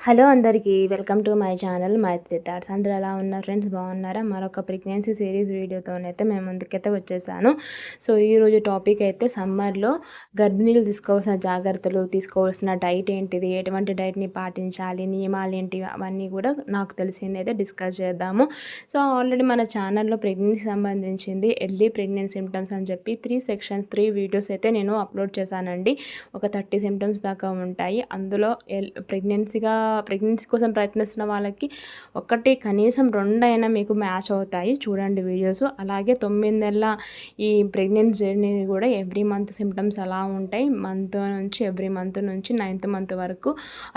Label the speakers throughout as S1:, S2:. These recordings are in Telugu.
S1: హలో అందరికీ welcome to my channel Maitri thoughts. అందరూ ఎలా ఉన్నారు ఫ్రెండ్స్? బాగున్నారా? మరొక ప్రెగ్నెన్సీ సిరీస్ వీడియోతోనైతే మేము ముందుకైతే వచ్చేసాను. సో ఈరోజు టాపిక్ అయితే సమ్మర్లో గర్భిణీలు తీసుకోవాల్సిన జాగ్రత్తలు తీసుకోవాల్సిన డైట్ ఏంటిది ఎటువంటి డైట్ని పాటించాలి నియమాలు ఏంటి అవన్నీ కూడా నాకు తెలిసింది అయితే డిస్కస్ చేద్దాము. సో ఆల్రెడీ మన ఛానల్లో ప్రెగ్నెన్సీ సంబంధించింది ఎర్లీ ప్రెగ్నెన్సీ సిమ్టమ్స్ అని చెప్పి త్రీ సెక్షన్స్ త్రీ వీడియోస్ అయితే నేను అప్లోడ్ చేశానండి. ఒక థర్టీ సిమ్టమ్స్ దాకా ఉంటాయి. అందులో ప్రెగ్నెన్సీగా ప్రెగ్నెన్సీ కోసం ప్రయత్నిస్తున్న వాళ్ళకి ఒకటి కనీసం రెండైనా మీకు మ్యాచ్ అవుతాయి. చూడండి వీడియోస్. అలాగే తొమ్మిది నెలల ఈ ప్రెగ్నెన్సీ జర్నీ కూడా ఎవ్రీ మంత్ సిమ్టమ్స్ అలా ఉంటాయి. మంత్ నుంచి ఎవ్రీ మంత్ నుంచి నైన్త్ మంత్ వరకు.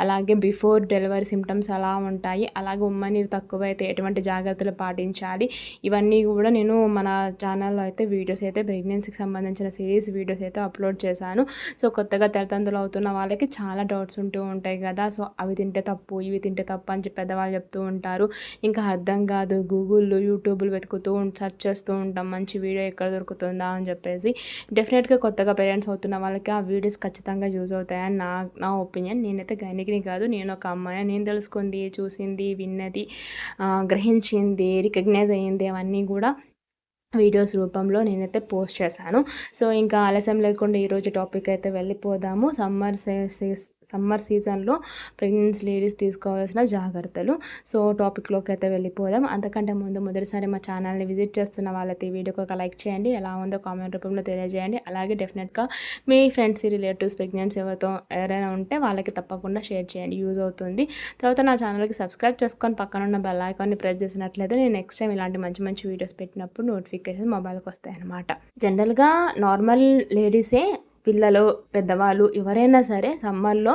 S1: అలాగే బిఫోర్ డెలివరీ సిమ్టమ్స్ అలా ఉంటాయి. అలాగే ఉమ్మ నీరు తక్కువ అయితే ఎటువంటి జాగ్రత్తలు పాటించాలి. ఇవన్నీ కూడా నేను మన ఛానల్లో అయితే వీడియోస్ అయితే ప్రెగ్నెన్సీకి సంబంధించిన సిరీస్ వీడియోస్ అయితే అప్లోడ్ చేశాను. సో కొత్తగా తల్లిదండ్రులు అవుతున్న వాళ్ళకి చాలా డౌట్స్ ఉంటూ ఉంటాయి కదా. సో అవి తింటే తింటే తప్పు ఇవి తింటే తప్పు అని చెప్పి పెద్దవాళ్ళు చెప్తూ ఉంటారు. ఇంకా అర్థం కాదు గూగుల్లో యూట్యూబ్లు వెతుకుతూ సెర్చ్ చేస్తూ ఉంటాం మంచి వీడియో ఎక్కడ దొరుకుతుందా అని చెప్పేసి. డెఫినెట్గా కొత్తగా పేరెంట్స్ అవుతున్న వాళ్ళకి ఆ వీడియోస్ ఖచ్చితంగా యూజ్ అవుతాయని నా నా ఒపీనియన్ నేనైతే గైనికిని కాదు నేను ఒక అమ్మాయి నేను తెలుసుకుంది చూసింది విన్నది గ్రహించింది రికగ్నైజ్ అయ్యింది అవన్నీ కూడా వీడియోస్ రూపంలో నేనైతే పోస్ట్ చేశాను. సో ఇంకా ఆలస్యం లేకుండా ఈరోజు టాపిక్ అయితే వెళ్ళిపోదాము. సమ్మర్ సమ్మర్ సీజన్లో ప్రెగ్నెన్స్ లేడీస్ తీసుకోవాల్సిన జాగ్రత్తలు. సో టాపిక్లోకి అయితే వెళ్ళిపోదాం. అంతకంటే ముందు మొదటిసారి మా ఛానల్ని విజిట్ చేస్తున్న వాళ్ళైతే ఈ వీడియోకి ఒక లైక్ చేయండి. ఎలా ఉందో కామెంట్ రూపంలో తెలియజేయండి. అలాగే డెఫినెట్గా మీ ఫ్రెండ్స్ రిలేటివ్స్ ప్రెగ్నెన్స్ ఎవరితో ఎవరైనా ఉంటే వాళ్ళకి తప్పకుండా షేర్ చేయండి. యూజ్ అవుతుంది. తర్వాత నా ఛానల్కి సబ్స్క్రైబ్ చేసుకొని పక్కన ఉన్న బెల్ ఐకాన్ని ప్రెస్ చేసినట్లయితే నేను నెక్స్ట్ టైం ఇలాంటి మంచి మంచి వీడియోస్ పెట్టినప్పుడు నోటిఫికేషన్ నోటిఫికేషన్ మొబైల్కి వస్తాయి అన్నమాట జనరల్గా నార్మల్ లేడీసే పిల్లలు పెద్దవాళ్ళు ఎవరైనా సరే సమ్మర్లో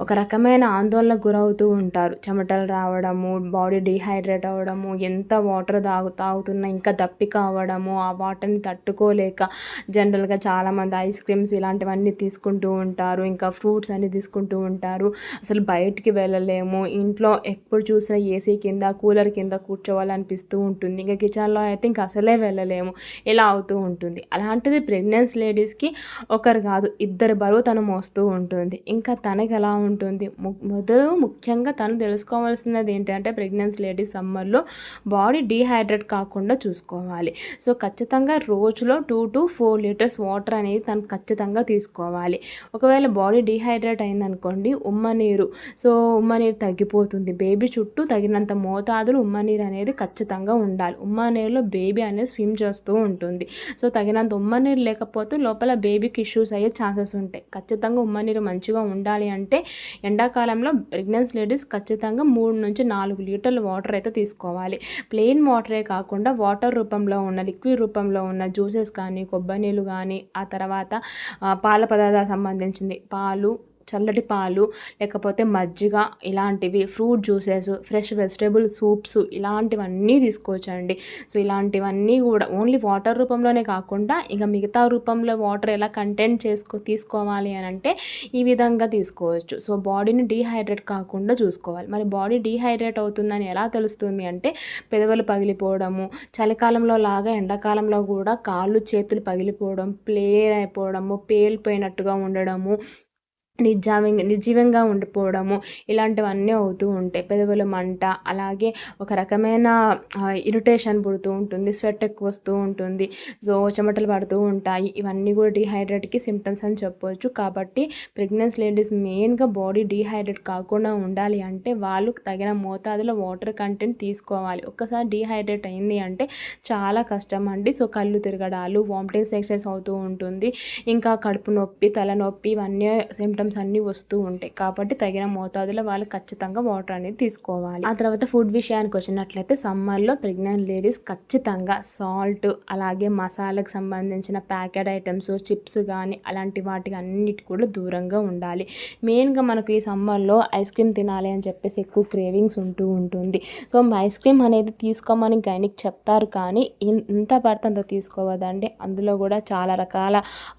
S1: ఒక రకమైన ఆందోళనకు గురవుతూ ఉంటారు. చెమటలు రావడము బాడీ డిహైడ్రేట్ అవ్వడము ఎంత వాటర్ తాగు తాగుతున్నా ఇంకా దప్పిక అవ్వడము ఆ వాటర్ని తట్టుకోలేక జనరల్గా చాలామంది ఐస్ క్రీమ్స్ ఇలాంటివన్నీ తీసుకుంటూ ఉంటారు. ఇంకా ఫ్రూట్స్ అన్నీ తీసుకుంటూ ఉంటారు. అసలు బయటికి వెళ్ళలేము. ఇంట్లో ఎప్పుడు చూసినా ఏసీ కింద కూలర్ కింద కూర్చోవాలనిపిస్తూ ఉంటుంది. ఇంకా కిచెన్లో అయితే ఇంకా అసలే వెళ్ళలేము. ఇలా అవుతూ ఉంటుంది. అలాంటిది ప్రెగ్నెన్సీ లేడీస్కి ఒకరు కాదు. ఇద్దరు బరువు తను మోస్తూ ఉంటుంది. ఇంకా తనకి ఎలా ఉంటుంది? మొదలు ముఖ్యంగా తను తెలుసుకోవాల్సినది ఏంటంటే ప్రెగ్నెన్సీ లేడీస్ సమ్మర్లో బాడీ డీహైడ్రేట్ కాకుండా చూసుకోవాలి. సో ఖచ్చితంగా రోజులో two to four litres water అనేది తను ఖచ్చితంగా తీసుకోవాలి. ఒకవేళ బాడీ డీహైడ్రేట్ అయిందనుకోండి ఉమ్మ నీరు సో ఉమ్మ నీరు తగ్గిపోతుంది. బేబీ చుట్టూ తగినంత మోతాదులు ఉమ్మ నీరు అనేది ఖచ్చితంగా ఉండాలి. ఉమ్మ నీరులో బేబీ అనేది స్విమ్ చేస్తూ ఉంటుంది. సో తగినంత ఉమ్మ నీరు లేకపోతే లోపల బేబీకి ఇష్యూస్ ఇష్యూస్ అయ్యే ఛాన్సెస్ ఉంటాయి. ఖచ్చితంగా ఉమ్మ నీరు మంచిగా ఉండాలి అంటే ఎండాకాలంలో ప్రెగ్నెన్సీ లేడీస్ ఖచ్చితంగా మూడు నుంచి నాలుగు లీటర్ల వాటర్ అయితే తీసుకోవాలి. ప్లెయిన్ వాటరే కాకుండా వాటర్ రూపంలో ఉన్న లిక్విడ్ రూపంలో ఉన్న జ్యూసెస్ కానీ కొబ్బరి నీళ్ళు కానీ ఆ తర్వాత పాల పదార్థాలకు సంబంధించింది. పాలు చల్లటి పాలు లేకపోతే మజ్జిగ ఇలాంటివి fruit juices fresh vegetable soups ఇలాంటివన్నీ తీసుకోవచ్చండి. సో ఇలాంటివన్నీ కూడా ఓన్లీ వాటర్ రూపంలోనే కాకుండా ఇక మిగతా రూపంలో వాటర్ ఎలా కంటెంట్ చేసుకో తీసుకోవాలి అని అంటే ఈ విధంగా తీసుకోవచ్చు. సో బాడీని డీహైడ్రేట్ కాకుండా చూసుకోవాలి. మరి బాడీ డీహైడ్రేట్ అవుతుందని ఎలా తెలుస్తుంది అంటే పెదవులు పగిలిపోవడము చలికాలంలో లాగా ఎండాకాలంలో కూడా కాళ్ళు చేతులు పగిలిపోవడం ప్లేన్ అయిపోవడము పేలిపోయినట్టుగా ఉండడము నిర్జావంగా నిర్జీవంగా ఉండిపోవడము ఇలాంటివన్నీ అవుతూ ఉంటాయి. పెదవుల మంట అలాగే ఒక రకమైన ఇరిటేషన్ పుడుతూ ఉంటుంది స్వెట్ ఎక్కువ వస్తూ ఉంటుంది సో చెమటలు పడుతూ ఉంటాయి. ఇవన్నీ కూడా డీహైడ్రేట్కి సిమ్టమ్స్ అని చెప్పవచ్చు కాబట్టి ప్రెగ్నెన్సీ లేడీస్ మెయిన్గా బాడీ డీహైడ్రేట్ కాకుండా ఉండాలి అంటే వాళ్ళు తగిన మోతాదులో వాటర్ కంటెంట్ తీసుకోవాలి. ఒక్కసారి డీహైడ్రేట్ అయింది అంటే చాలా కష్టం అండి. సో కళ్ళు తిరగడాలు వామిటింగ్ సెక్షన్స్ అవుతూ ఉంటుంది. ఇంకా కడుపు నొప్పి తలనొప్పి ఇవన్నీ సిమ్టమ్స్ ఐటమ్స్ అన్నీ వస్తూ ఉంటాయి. కాబట్టి తగిన మోతాదులో వాళ్ళు ఖచ్చితంగా వాటర్ అనేది తీసుకోవాలి. ఆ తర్వాత ఫుడ్ విషయానికి వచ్చినట్లయితే సమ్మర్లో ప్రెగ్నెంట్ లేడీస్ ఖచ్చితంగా సాల్ట్ అలాగే మసాలాకు సంబంధించిన ప్యాకెట్ ఐటమ్స్ చిప్స్ కానీ అలాంటి వాటికి అన్నిటి కూడా దూరంగా ఉండాలి. మెయిన్గా మనకు ఈ సమ్మర్లో ఐస్ క్రీమ్ తినాలి అని చెప్పేసి ఎక్కువ క్రేవింగ్స్ ఉంటూ ఉంటుంది. సో ఐస్ క్రీమ్ అనేది తీసుకోమని గైనిక్ చెప్తారు కానీ ఎంత పడితే అంత తీసుకోవద్దండి. అందులో కూడా చాలా రకాల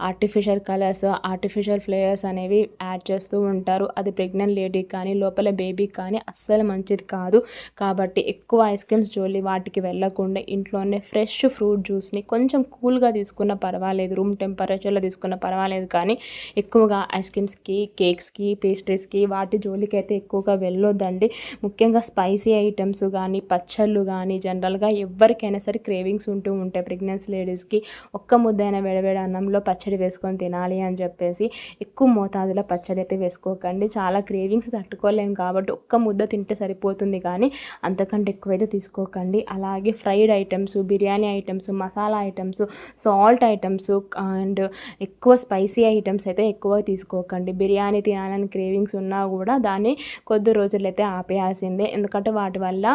S1: ఆర్టిఫిషియల్ కలర్స్ ఆర్టిఫిషియల్ ఫ్లేవర్స్ అనేవి యాడ్ చేస్తూ ఉంటారు. అది ప్రెగ్నెంట్ లేడీకి కానీ లోపల బేబీకి కానీ అస్సలు మంచిది కాదు. కాబట్టి ఎక్కువ ఐస్ క్రీమ్స్ జోలి వాటికి వెళ్ళకుండా ఇంట్లోనే ఫ్రెష్ ఫ్రూట్ జ్యూస్ని కొంచెం కూల్గా తీసుకున్న పర్వాలేదు. రూమ్ టెంపరేచర్లో తీసుకున్న పర్వాలేదు. కానీ ఎక్కువగా ఐస్ క్రీమ్స్కి కేక్స్కి పేస్ట్రీస్కి వాటి జోలికి అయితే ఎక్కువగా వెళ్ళొద్దండి. ముఖ్యంగా స్పైసీ ఐటమ్స్ కానీ పచ్చళ్ళు కానీ జనరల్గా ఎవరికైనా సరే క్రేవింగ్స్ ఉంటూ ఉంటాయి. ప్రెగ్నెన్సీ లేడీస్కి ఒక్క ముద్దైన వేడవేడి అన్నంలో పచ్చడి వేసుకొని తినాలి అని చెప్పేసి ఎక్కువ మోతాదులో పచ్చడి అయితే వేసుకోకండి. చాలా క్రేవింగ్స్ తట్టుకోలేము కాబట్టి ఒక్క ముద్ద తింటే సరిపోతుంది కానీ అంతకంటే ఎక్కువైతే తీసుకోకండి. అలాగే fried items biryani items masala items salt items and ఎక్కువ స్పైసీ ఐటమ్స్ అయితే ఎక్కువ తీసుకోకండి. బిర్యానీ తినాలని క్రేవింగ్స్ ఉన్నా కూడా దాన్ని కొద్ది రోజులైతే ఆపేయాల్సిందే. ఎందుకంటే వాటి వల్ల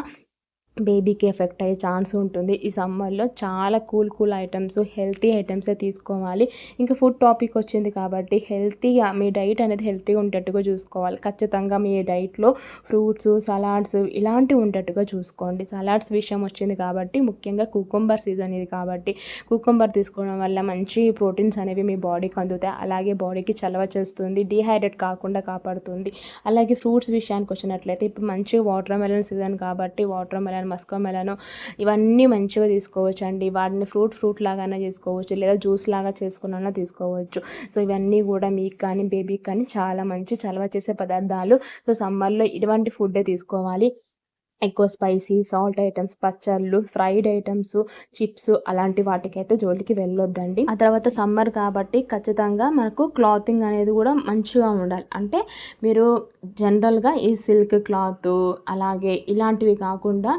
S1: బేబీకి ఎఫెక్ట్ అయ్యే ఛాన్స్ ఉంటుంది. ఈ సమ్మర్లో చాలా కూల్ కూల్ ఐటమ్స్ హెల్తీ ఐటమ్సే తీసుకోవాలి. ఇంకా ఫుడ్ టాపిక్ వచ్చింది కాబట్టి హెల్తీగా మీ డైట్ అనేది హెల్తీగా ఉండేట్టుగా చూసుకోవాలి. ఖచ్చితంగా మీ డైట్లో ఫ్రూట్స్ సలాడ్స్ ఇలాంటివి ఉండేట్టుగా చూసుకోండి. సలాడ్స్ విషయం వచ్చింది కాబట్టి ముఖ్యంగా కుకుంబర్ సీజన్ ఇది కాబట్టి కుకుంబర్ తీసుకోవడం వల్ల మంచి ప్రోటీన్స్ అనేవి మీ బాడీకి అందుతాయి. అలాగే బాడీకి చలవ చేస్తుంది డీహైడ్రేట్ కాకుండా కాపాడుతుంది. అలాగే ఫ్రూట్స్ విషయానికి వచ్చినట్లయితే ఇప్పుడు మంచి వాటర్ మెలన్ సీజన్ కాబట్టి వాటర్ మెలన్ మస్కో మెలను ఇవన్నీ మంచిగా తీసుకోవచ్చు అండి వాటిని ఫ్రూట్ ఫ్రూట్ లాగానే చేసుకోవచ్చు. లేదా జ్యూస్ లాగా చేసుకున్నా తీసుకోవచ్చు. సో ఇవన్నీ కూడా మీకు కానీ బేబీకి కానీ చాలా మంచి చలవ చేసే పదార్థాలు. సో సమ్మర్లో ఇటువంటి ఫుడ్డే తీసుకోవాలి. ఎక్కువ స్పైసీ సాల్ట్ ఐటమ్స్ పచ్చళ్ళు ఫ్రైడ్ ఐటమ్స్ చిప్స్ అలాంటి వాటికైతే జోలికి వెళ్ళొద్దండి. ఆ తర్వాత సమ్మర్ కాబట్టి ఖచ్చితంగా మనకు క్లాతింగ్ అనేది కూడా మంచిగా ఉండాలి. అంటే మీరు జనరల్గా ఈ సిల్క్ క్లాత్ అలాగే ఇలాంటివి కాకుండా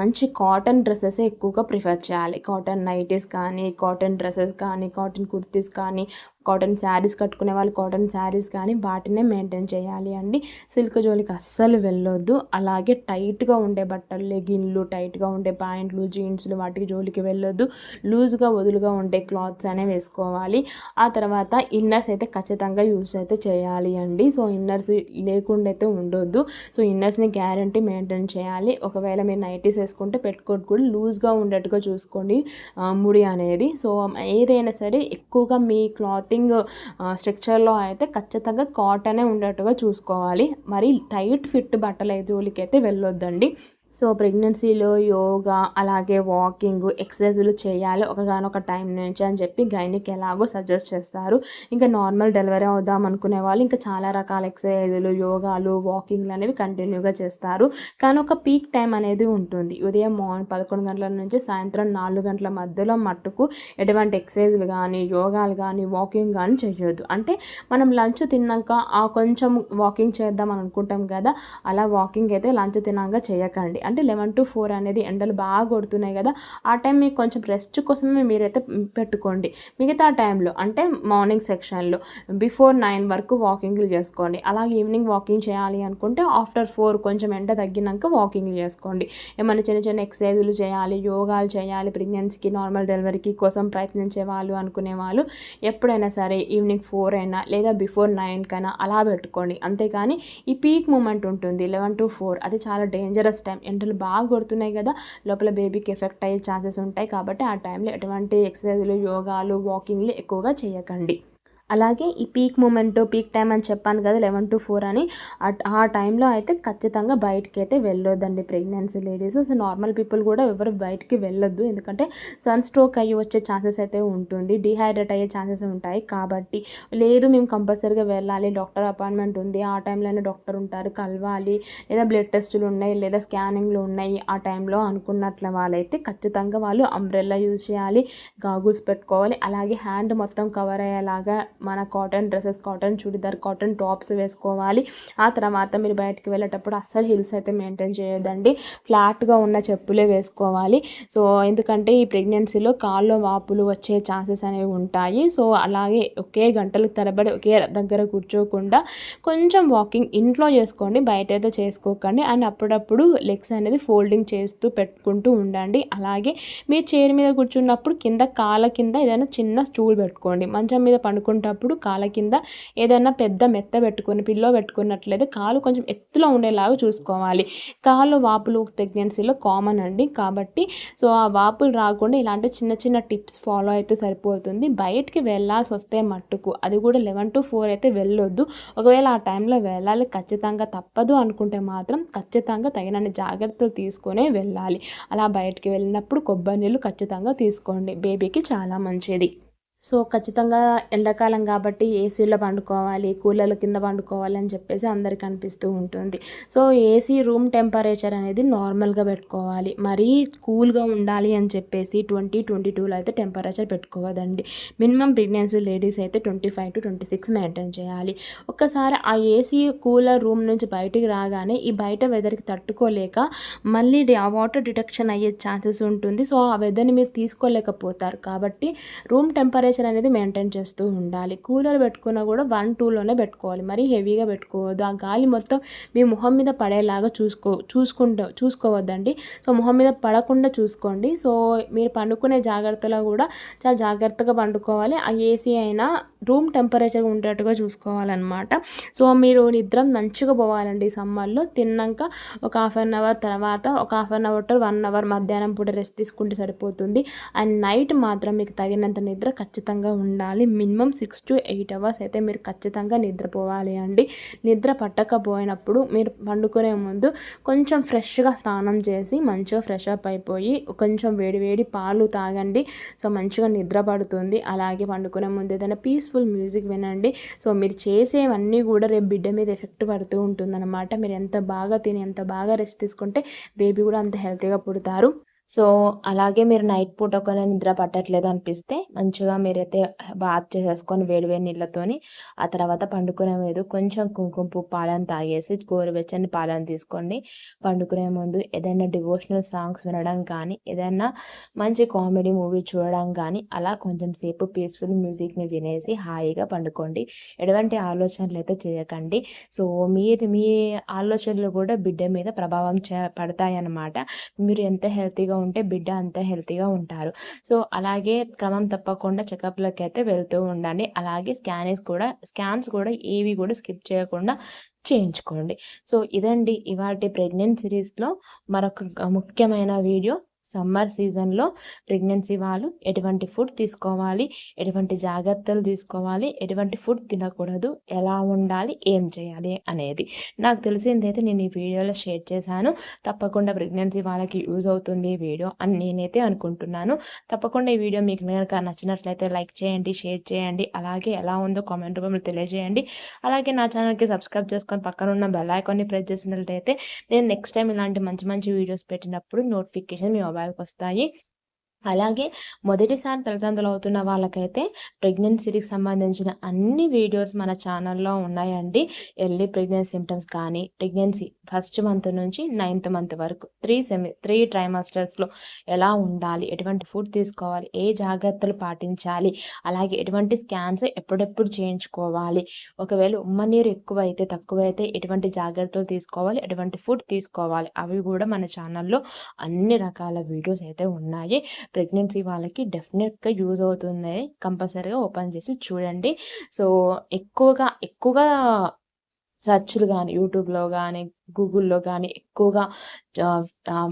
S1: మంచి కాటన్ డ్రెస్సెస్ ఎక్కువగా ప్రిఫర్ చేయాలి. కాటన్ నైటీస్ కానీ కాటన్ డ్రెస్సెస్ కానీ కాటన్ కుర్తీస్ కానీ కాటన్ శారీస్ కట్టుకునే వాళ్ళు కాటన్ శారీస్ కానీ వాటినే మెయింటైన్ చేయాలి అండి. సిల్క్ జోలికి అస్సలు వెళ్ళొద్దు. అలాగే టైట్గా ఉండే బట్టలు లెగిన్లు టైట్గా ఉండే ప్యాంట్లు జీన్స్లు వాటికి జోలికి వెళ్ళొద్దు. లూజ్గా వదులుగా ఉండే క్లాత్స్ అనే వేసుకోవాలి. ఆ తర్వాత ఇన్నర్స్ అయితే ఖచ్చితంగా యూస్ అయితే చేయాలి అండి. సో ఇన్నర్స్ లేకుండా అయితే ఉండొద్దు. సో ఇన్నర్స్ని గ్యారంటీ మెయింటైన్ చేయాలి. ఒకవేళ మీరు నైటీస్ వేసుకుంటే పెట్టుకోవద్దు కూడా. లూజ్గా ఉండేట్టుగా చూసుకోండి ముడి అనేది. సో ఏదైనా సరే ఎక్కువగా మీ క్లాత్ కటింగ్ స్ట్రక్చర్లో అయితే ఖచ్చితంగా కాటనే ఉండేట్టుగా చూసుకోవాలి. మరి టైట్ ఫిట్ బట్టల జోలికి అయితే వెళ్ళొద్దండి. సో ప్రెగ్నెన్సీలో యోగా అలాగే వాకింగ్ ఎక్సర్సైజులు చేయాలి ఒకగానొక టైం నుంచి అని చెప్పి గైనిక్ ఎలాగో సజెస్ట్ చేస్తారు. ఇంకా నార్మల్ డెలివరీ అవుదాం అనుకునే వాళ్ళు ఇంకా చాలా రకాల ఎక్సర్సైజులు యోగాలు వాకింగ్లు అనేవి కంటిన్యూగా చేస్తారు. కానీ ఒక పీక్ టైం అనేది ఉంటుంది. ఉదయం మార్నింగ్ పదకొండు గంటల నుంచి సాయంత్రం నాలుగు గంటల మధ్యలో మట్టుకు ఎటువంటి ఎక్సర్సైజులు కానీ యోగాలు కానీ వాకింగ్ కానీ చేయొద్దు. అంటే మనం లంచ్ తిన్నాక ఆ కొంచెం వాకింగ్ చేద్దాం అని అనుకుంటాం కదా అలా వాకింగ్ అయితే లంచ్ తిన్నాక చేయకండి. అంటే లెవెన్ టు ఫోర్ అనేది ఎండలు బాగా కొడుతున్నాయి కదా ఆ టైం మీకు కొంచెం రెస్ట్ కోసమే మీరైతే పెట్టుకోండి. మిగతా టైంలో అంటే మార్నింగ్ సెక్షన్లో బిఫోర్ నైన్ వరకు వాకింగ్లు చేసుకోండి. అలాగే ఈవినింగ్ వాకింగ్ చేయాలి అనుకుంటే ఆఫ్టర్ ఫోర్ కొంచెం ఎండ తగ్గినాక వాకింగ్లు చేసుకోండి. ఏమైనా చిన్న చిన్న ఎక్సర్సైజులు చేయాలి యోగాలు చేయాలి ప్రెగ్నెన్సీకి నార్మల్ డెలివరీకి కోసం ప్రయత్నించే వాళ్ళు అనుకునే వాళ్ళు ఎప్పుడైనా సరే ఈవినింగ్ ఫోర్ అయినా లేదా బిఫోర్ నైన్కైనా అలా పెట్టుకోండి. అంతేకాని ఈ పీక్ మూమెంట్ ఉంటుంది లెవెన్ టు ఫోర్ అది చాలా డేంజరస్ టైం ఎండలు బాగా కొడుతున్నాయి కదా లోపల బేబీకి ఎఫెక్ట్ అయ్యే ఛాన్సెస్ ఉంటాయి కాబట్టి ఆ టైంలో ఎటువంటి ఎక్సర్సైజులు యోగాలు వాకింగ్లు ఎక్కువగా చేయకండి. అలాగే ఈ పీక్ మూమెంట్ పీక్ టైం అని చెప్పాను కదా లెవెన్ టు ఫోర్ అని ఆ టైంలో అయితే ఖచ్చితంగా బయటికి అయితే వెళ్ళొద్దండి pregnancy ladies. So normal people కూడా ఎవరు బయటికి వెళ్ళొద్దు. ఎందుకంటే సన్ స్ట్రోక్ అయ్యి వచ్చే ఛాన్సెస్ అయితే ఉంటుంది. డిహైడ్రేట్ అయ్యే ఛాన్సెస్ ఉంటాయి కాబట్టి. లేదు మేము కంపల్సరీగా వెళ్ళాలి. డాక్టర్ అపాయింట్మెంట్ ఉంది. ఆ టైంలోనే డాక్టర్ ఉంటారు. కలవాలి. లేదా బ్లడ్ టెస్టులు ఉన్నాయి. లేదా స్కానింగ్లు ఉన్నాయి ఆ టైంలో అనుకున్నట్ల వాళ్ళైతే ఖచ్చితంగా వాళ్ళు అంబ్రెల్లా యూజ్ చేయాలి. గాగుల్స్ పెట్టుకోవాలి. అలాగే హ్యాండ్ మొత్తం కవర్ అయ్యేలాగా మన cotton dresses cotton churidar cotton tops వేసుకోవాలి. ఆ తర్వాత మీరు బయటకు వెళ్ళేటప్పుడు అస్సలు హిల్స్ అయితే మెయింటైన్ చేయొద్దండి. ఫ్లాట్గా ఉన్న చెప్పులే వేసుకోవాలి. సో ఎందుకంటే ఈ ప్రెగ్నెన్సీలో కాళ్ళలో వాపులు వచ్చే ఛాన్సెస్ అనేవి ఉంటాయి. సో అలాగే ఒకే గంటలకు తరబడి ఒకే దగ్గర కూర్చోకుండా కొంచెం వాకింగ్ ఇంట్లో చేసుకోండి బయట అయితే చేసుకోకండి. అండ్ అప్పుడప్పుడు లెగ్స్ అనేది ఫోల్డింగ్ చేస్తూ పెట్టుకుంటూ ఉండండి. అలాగే మీ చైర్ మీద కూర్చున్నప్పుడు కింద కాళ్ళ కింద ఏదైనా చిన్న స్టూల్ పెట్టుకోండి. మంచం మీద పండుకుంటా పడుకునేటప్పుడు కాళ్ళ కింద ఏదైనా పెద్ద మెత్త పెట్టుకుని పిల్లో పెట్టుకున్నట్లయితే కాలు కొంచెం ఎత్తులో ఉండేలాగా చూసుకోవాలి. కాళ్ళు వాపులు ప్రెగ్నెన్సీలో కామన్ అండి. కాబట్టి సో ఆ వాపులు రాకుండా ఇలాంటి చిన్న చిన్న టిప్స్ ఫాలో అయితే సరిపోతుంది. బయటికి వెళ్ళాల్సి వస్తే మట్టుకు అది కూడా లెవెన్ టు ఫోర్ అయితే వెళ్ళొద్దు. ఒకవేళ ఆ టైంలో వెళ్ళాలి ఖచ్చితంగా తప్పదు అనుకుంటే మాత్రం ఖచ్చితంగా తగినన్ని జాగ్రత్తలు తీసుకునే వెళ్ళాలి. అలా బయటికి వెళ్ళినప్పుడు కొబ్బరి నీళ్ళు ఖచ్చితంగా తీసుకోండి. బేబీకి చాలా మంచిది. సో ఖచ్చితంగా ఎండాకాలం కాబట్టి ఏసీలో పండుకోవాలి కూలర్ల కింద పండుకోవాలి అని చెప్పేసి అందరికి అనిపిస్తూ ఉంటుంది. సో ఏసీ రూమ్ టెంపరేచర్ అనేది నార్మల్గా పెట్టుకోవాలి. మరీ కూల్గా ఉండాలి అని చెప్పేసి ట్వంటీ ట్వంటీ టూలో అయితే టెంపరేచర్ పెట్టుకోవద్దండి. మినిమం ప్రెగ్నెన్సీ లేడీస్ అయితే twenty five to twenty six maintain చేయాలి. ఒక్కసారి ఆ ఏసీ కూలర్ రూమ్ నుంచి బయటికి రాగానే ఈ బయట వెదర్కి తట్టుకోలేక మళ్ళీ ఆ వాటర్ డిటెక్షన్ అయ్యే ఛాన్సెస్ ఉంటుంది. సో ఆ వెదర్ని మీరు తీసుకోలేకపోతారు. కాబట్టి రూమ్ టెంపరేచర్ టెంపరేచర్ అనేది మెయింటైన్ చేస్తూ ఉండాలి. కూలర్ పెట్టుకున్నా కూడా వన్ టూలోనే పెట్టుకోవాలి. మరీ హెవీగా పెట్టుకోవద్దు. ఆ గాలి మొత్తం మీ ముఖం మీద పడేలాగా చూసుకో చూసుకుంటూ చూసుకోవద్దండి. సో ముఖం మీద పడకుండా చూసుకోండి. సో మీరు పండుకునే జాగ్రత్తలో కూడా చాలా జాగ్రత్తగా పండుకోవాలి. ఆ ఏసీ అయినా రూమ్ టెంపరేచర్ ఉండేట్టుగా చూసుకోవాలన్నమాట. సో మీరు నిద్ర మంచిగా పోవాలండి సమ్మర్లో. తిన్నాక ఒక హాఫ్ అన్ అవర్ తర్వాత ఒక half an hour one hour మధ్యాహ్నం పూట రెస్ట్ తీసుకుంటే సరిపోతుంది. అండ్ నైట్ మాత్రం మీకు తగినంత నిద్ర ఖచ్చితంగా ఖచ్చితంగా ఉండాలి. Minimum six to eight hours అయితే మీరు ఖచ్చితంగా నిద్రపోవాలి అండి. నిద్ర పట్టకపోయినప్పుడు మీరు పండుకునే ముందు కొంచెం ఫ్రెష్గా స్నానం చేసి మంచిగా ఫ్రెష్ అప్ అయిపోయి కొంచెం వేడివేడి పాలు తాగండి. సో మంచిగా నిద్ర పడుతుంది. అలాగే పండుకునే ముందు ఏదైనా పీస్ఫుల్ మ్యూజిక్ వినండి. సో మీరు చేసేవన్నీ కూడా రేపు బిడ్డ మీద ఎఫెక్ట్ పడుతూ ఉంటుందన్నమాట. మీరు ఎంత బాగా తిని ఎంత బాగా రెస్ట్ తీసుకుంటే బేబీ కూడా అంత హెల్తీగా పుడతారు. సో అలాగే మీరు నైట్ పూట ఒక నిద్ర పట్టట్లేదు అనిపిస్తే మంచిగా మీరైతే బాత్ చేసేసుకొని వేడివేడి నీళ్ళతోని ఆ తర్వాత పండుకునే ముందు కొంచెం కుంకుమ పాలను తాగేసి గోరువెచ్చని పాలను తీసుకోండి. పండుకునే ముందు ఏదైనా డివోషనల్ సాంగ్స్ వినడం కానీ ఏదైనా మంచి కామెడీ మూవీ చూడడం కానీ అలా కొంచెం సేపు పీస్ఫుల్ మ్యూజిక్ని వినేసి హాయిగా పండుకోండి. ఎటువంటి ఆలోచనలు అయితే చేయకండి. సో మీరు మీ ఆలోచనలు కూడా బిడ్డ మీద ప్రభావం చే పడతాయి అన్నమాట మీరు ఎంత హెల్తీగా ఉంటే బిడ్డ అంత హెల్తీగా ఉంటారు. సో అలాగే క్రమం తప్పకుండా చెకప్లకి అయితే వెళ్తూ ఉండండి. అలాగే స్కానింగ్స్ కూడా స్కాన్స్ కూడా ఏవి కూడా స్కిప్ చేయకుండా చేయించుకోండి. సో ఇదండి ఇవాటి ప్రెగ్నెంట్ సిరీస్లో మరొక ముఖ్యమైన వీడియో. సమ్మర్ సీజన్లో ప్రెగ్నెన్సీ వాళ్ళు ఎటువంటి ఫుడ్ తీసుకోవాలి ఎటువంటి జాగ్రత్తలు తీసుకోవాలి ఎటువంటి ఫుడ్ తినకూడదు ఎలా ఉండాలి ఏం చేయాలి అనేది. నాకు తెలిసిందైతే నేను ఈ వీడియోలో షేర్ చేశాను. తప్పకుండా ప్రెగ్నెన్సీ వాళ్ళకి యూజ్ అవుతుంది ఈ వీడియో అని నేనైతే అనుకుంటున్నాను. తప్పకుండా ఈ వీడియో మీకు కనుక నచ్చినట్లయితే లైక్ చేయండి షేర్ చేయండి. అలాగే ఎలా ఉందో కామెంట్ రూపంలో తెలియజేయండి. అలాగే నా ఛానల్కి సబ్స్క్రైబ్ చేసుకొని పక్కన ఉన్న బెల్ ఐకాన్ని ప్రెస్ చేసినట్లయితే నేను నెక్స్ట్ టైం ఇలాంటి మంచి మంచి వీడియోస్ పెట్టినప్పుడు నోటిఫికేషన్ మీ మొబైల్కి వస్తాయి అలాగే మొదటిసారి తల్లిదండ్రులు అవుతున్న వాళ్ళకైతే ప్రెగ్నెన్సీకి సంబంధించిన అన్ని వీడియోస్ మన ఛానల్లో ఉన్నాయండి. ఎర్లీ ప్రెగ్నెన్సీ సిమ్టమ్స్ కానీ ప్రెగ్నెన్సీ ఫస్ట్ మంత్ నుంచి నైన్త్ మంత్ వరకు త్రీ సెమి త్రీ ట్రైమాస్టర్స్లో ఎలా ఉండాలి ఎటువంటి ఫుడ్ తీసుకోవాలి ఏ జాగ్రత్తలు పాటించాలి అలాగే ఎటువంటి స్కాన్స్ ఎప్పుడెప్పుడు చేయించుకోవాలి ఒకవేళ ఉమ్మనీరు ఎక్కువ అయితే తక్కువైతే ఎటువంటి జాగ్రత్తలు తీసుకోవాలి ఎటువంటి ఫుడ్ తీసుకోవాలి అవి కూడా మన ఛానల్లో అన్ని రకాల వీడియోస్ అయితే ఉన్నాయి. ప్రెగ్నెన్సీ వాళ్ళకి డెఫినెట్గా యూజ్ అవుతుంది. కంపల్సరీగా ఓపెన్ చేసి చూడండి. సో ఎక్కువగా ఎక్కువగా సర్చ్లు కానీ యూట్యూబ్లో కానీ గూగుల్లో కానీ ఎక్కువగా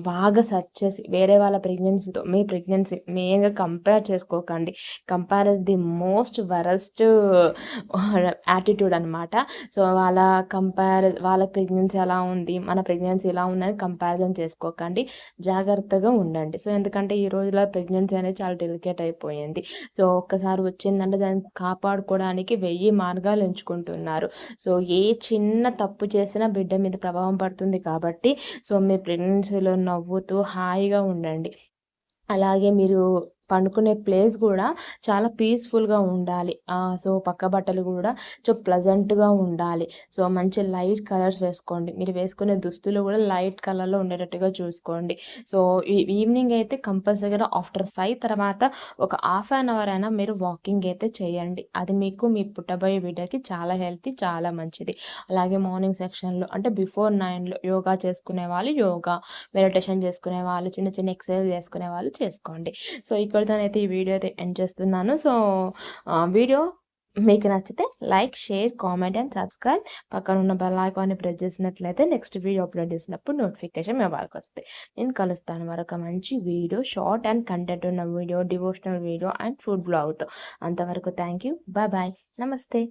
S1: బాగా సెర్చ్ చేసి వేరే వాళ్ళ ప్రెగ్నెన్సీతో మీ ప్రెగ్నెన్సీ మెయిన్గా కంపేర్ చేసుకోకండి. Comparison the most worst attitude అనమాట సో వాళ్ళ కంపేర్ వాళ్ళ ప్రెగ్నెన్సీ ఎలా ఉంది మన ప్రెగ్నెన్సీ ఎలా ఉందని కంపారిజన్ చేసుకోకండి. జాగ్రత్తగా ఉండండి. సో ఎందుకంటే ఈ రోజులో ప్రెగ్నెన్సీ అనేది చాలా డెలికేట్ అయిపోయింది. సో ఒక్కసారి వచ్చిందంటే దాన్ని కాపాడుకోవడానికి వెయ్యి మార్గాలు ఎంచుకుంటున్నారు. సో ఏ చిన్న తప్పు చేసినా బిడ్డ మీద ప్రభావం ప్రభావం పడుతుంది కాబట్టి సో మీ ప్రెగ్నెన్సీలో నవ్వుతూ హాయిగా ఉండండి. అలాగే మీరు పండుకునే ప్లేస్ కూడా చాలా పీస్ఫుల్గా ఉండాలి. సో పక్క బట్టలు కూడా సో ప్లజెంట్గా ఉండాలి. సో మంచి లైట్ కలర్స్ వేసుకోండి. మీరు వేసుకునే దుస్తులు కూడా లైట్ కలర్లో ఉండేటట్టుగా చూసుకోండి. సో ఈవినింగ్ అయితే కంపల్సరీగా ఆఫ్టర్ ఫైవ్ తర్వాత ఒక హాఫ్ అన్ అవర్ అయినా మీరు వాకింగ్ అయితే చేయండి. అది మీకు మీ పుట్టబోయే బిడ్డకి చాలా హెల్తీ చాలా మంచిది. అలాగే మార్నింగ్ సెక్షన్లో అంటే బిఫోర్ నైన్లో యోగా చేసుకునే వాళ్ళు యోగా మెడిటేషన్ చేసుకునే వాళ్ళు చిన్న చిన్న ఎక్సర్సైజ్ చేసుకునే వాళ్ళు చేసుకోండి. సో ఇక్కడ ఇక్కడితోనైతే ఈ వీడియో అయితే ఎండ్ చేస్తున్నాను. సో వీడియో మీకు నచ్చితే like share comment and subscribe. పక్కన ఉన్న బెల్ ఐకాన్ని ప్రెస్ చేసినట్లయితే నెక్స్ట్ వీడియో అప్లోడ్ చేసినప్పుడు నోటిఫికేషన్ మీ వరకు వస్తాయి. నేను కలుస్తాను మరొక మంచి వీడియో షార్ట్ అండ్ కంటెంట్ ఉన్న video devotional video and food బ్లాగ్తో. అంతవరకు థ్యాంక్ యూ బాయ్ బాయ్. నమస్తే.